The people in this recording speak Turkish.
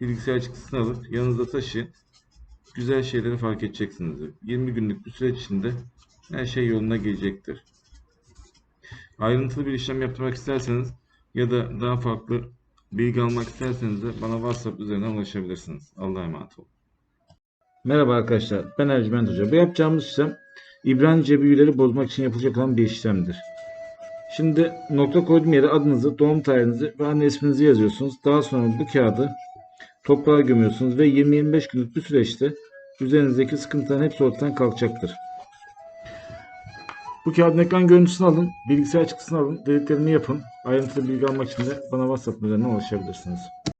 Bilgisayar çıktısını alıp yanınızda taşıyın. Güzel şeyleri fark edeceksiniz. 20 günlük bir süreç içinde her şey yoluna gelecektir. Ayrıntılı bir işlem yaptırmak isterseniz ya da daha farklı bilgi almak isterseniz de bana WhatsApp üzerinden ulaşabilirsiniz. Allah'a emanet olun. Merhaba arkadaşlar. Ben Ercüment Hoca. Bu yapacağımız işlem İbranice büyüleri bozmak için yapılacak olan bir işlemdir. Şimdi nokta koyduğum yere adınızı, doğum tarihinizi ve anne isminizi yazıyorsunuz. Daha sonra bu kağıdı toprağa gömüyorsunuz ve 20-25 günlük bir süreçte üzerinizdeki sıkıntıların hepsi ortadan kalkacaktır. Bu kağıdın ekran görüntüsünü alın, bilgisayar çıktısını alın, dediklerimi yapın. Ayrıntılı bilgi almak için de bana WhatsApp üzerinden ulaşabilirsiniz.